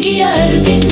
giyer beni